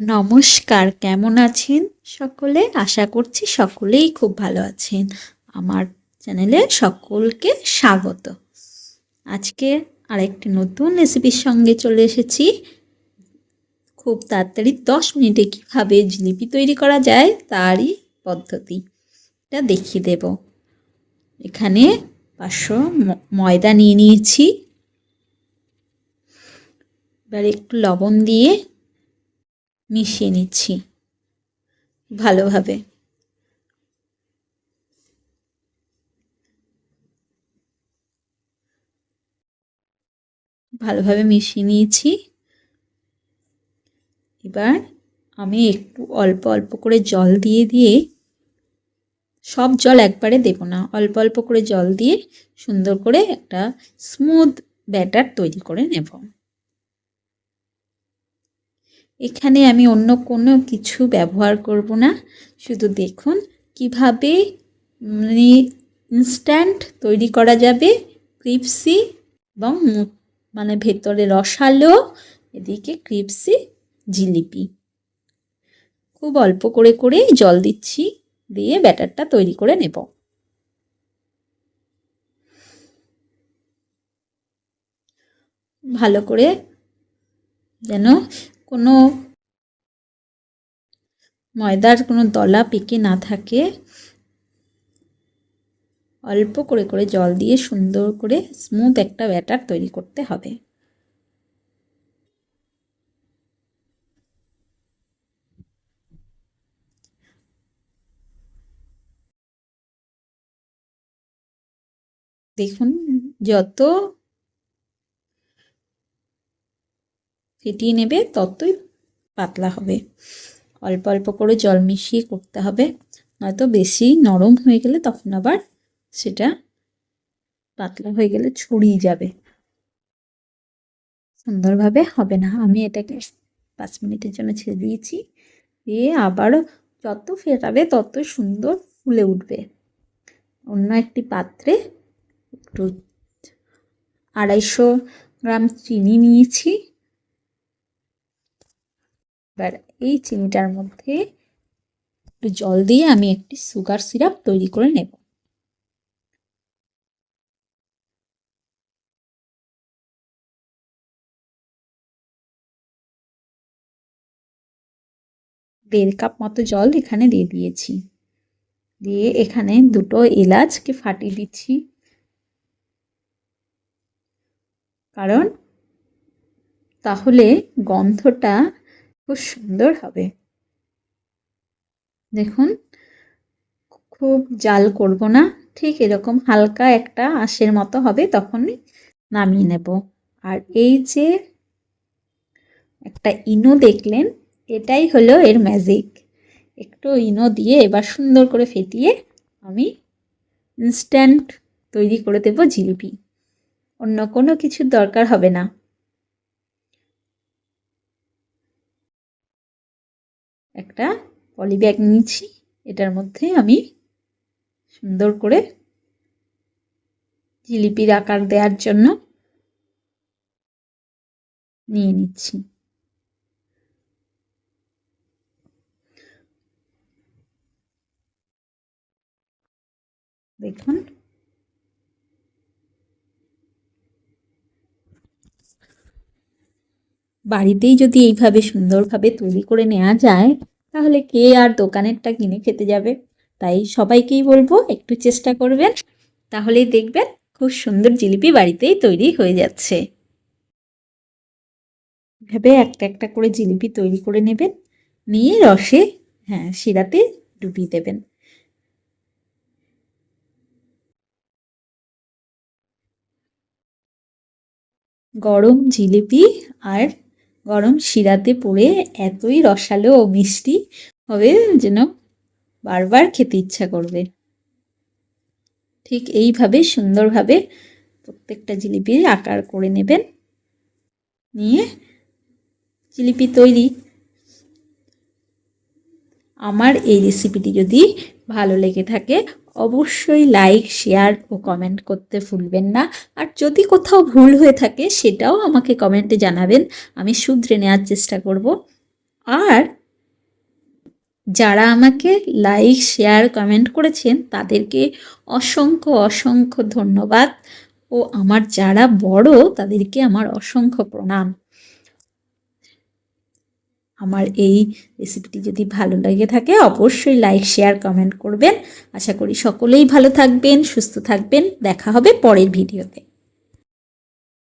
নমস্কার, কেমন আছেন সকলে? আশা করছি সকলেই খুব ভালো আছেন। আমার চ্যানেলে সকলকে স্বাগত। আজকে আরেকটি নতুন রেসিপির সঙ্গে চলে এসেছি। খুব তাড়াতাড়ি দশ মিনিটে কীভাবে জিলিপি তৈরি করা যায় তারই পদ্ধতি। এটা দেখিয়ে দেব। এখানে পাঁচশো ময়দা নিয়ে নিয়েছি। এবার একটু লবণ দিয়ে মিশিয়ে নিচ্ছি। ভালোভাবে। ভালোভাবে মিশিয়ে নিয়েছি। এবার আমি একটু অল্প অল্প করে জল দিয়ে দিয়ে সব জল একবারে দেব না। অল্প অল্প করে জল দিয়ে সুন্দর করে একটা স্মুথ ব্যাটার তৈরি করে নেব। এখানে আমি অন্য কোনো কিছু ব্যবহার করব না। শুধু দেখুন কীভাবে মানে ইনস্ট্যান্ট তৈরি করা যাবে ক্রিপসি এবং মানে ভেতরে রসালো, এদিকে ক্রিপসি, জিলিপি। খুব অল্প করে করে জল দিচ্ছি, দিয়ে ব্যাটারটা তৈরি করে নেব। ভালো করে যেন কোনো ময়দার কোনো দলা পেকে না থাকে। অল্প করে করে জল দিয়ে সুন্দর করে স্মুথ একটা ব্যাটার তৈরি করতে হবে। দেখুন, যত ফেটিয়ে নেবে, ততই পাতলা হবে। অল্প অল্প করে জল মিশিয়ে করতে হবে। নয়তো বেশি নরম হয়ে গেলে তখন আবার সেটা পাতলা হয়ে গেলে ছড়িয়ে যাবে। সুন্দরভাবে হবে না। আমি এটাকে পাঁচ মিনিটের জন্য ছেড়ে দিয়েছি। দিয়ে আবারও যত ফেটাবে তত সুন্দর ফুলে উঠবে। অন্য একটি পাত্রে একটু আড়াইশো গ্রাম চিনি নিয়েছি। এবার এই চিনিটার মধ্যে একটু জল দিয়ে আমি একটি সুগার সিরাপ তৈরি করে নেব। দেড় কাপ মতো জল এখানে দিয়ে দিয়েছি। দিয়ে এখানে দুটো এলাচকে ফাটিয়ে দিচ্ছি। কারণ তাহলে গন্ধটা খুব সুন্দর হবে। দেখুন, খুব জাল করব না, ঠিক এরকম হালকা একটা আঁশের মতো হবে, তখনই নামিয়ে নেব। আর এই যে একটা ইনো দেখলেন, এটাই হলো এর ম্যাজিক একটু ইনো দিয়ে এবার সুন্দর করে ফেটিয়ে আমি ইনস্ট্যান্ট তৈরি করে দেব জিলিপি। অন্য কোনো কিছুর দরকার হবে না। একটা পলি ব্যাগ নিয়েছি। এটার মধ্যে আমি সুন্দর করে জিলিপির আকার দেওয়ার জন্য নিয়ে নিচ্ছি। দেখুন। বাড়িতেই যদি এইভাবে সুন্দরভাবে তৈরি করে নেওয়া যায়, তাহলে কে আর দোকানেরটা কিনে খেতে যাবে? তাই সবাইকেই বলব, একটু চেষ্টা করবেন। তাহলেই দেখবেন খুব সুন্দর জিলিপি বাড়িতেই তৈরি হয়ে যাচ্ছে। এভাবে একটা একটা করে জিলিপি তৈরি করে নেবেন, নিয়ে রসে হ্যাঁ শিরাতে ডুবিয়ে দেবেন। গরম জিলিপি আর গরম শিরাতে পড়ে এতই রসালো ও মিষ্টি হবে যেন বারবার খেতে ইচ্ছা করবে। ঠিক এইভাবে সুন্দরভাবে প্রত্যেকটা জিলিপির আকার করে নেবেন। নিয়ে জিলিপি তৈরি। আমার এই রেসিপিটি যদি ভালো লেগে থাকে, অবশ্যই লাইক শেয়ার ও কমেন্ট করতে ভুলবেন না। আর যদি কোথাও ভুল হয়ে থাকে, সেটাও আমাকে কমেন্টে জানাবেন। আমি শুধরে নেওয়ার চেষ্টা করব। আর যারা আমাকে লাইক শেয়ার কমেন্ট করেছেন, তাদেরকে অসংখ্য অসংখ্য ধন্যবাদ। ও আমার যারা বড়, তাদেরকে আমার অসংখ্য প্রণাম। আমার এই রেসিপিটি যদি ভালো লাগে থাকে, অবশ্যই লাইক শেয়ার কমেন্ট করবেন। আশা করি সকলেই ভালো থাকবেন, সুস্থ থাকবেন। দেখা হবে পরের ভিডিওতে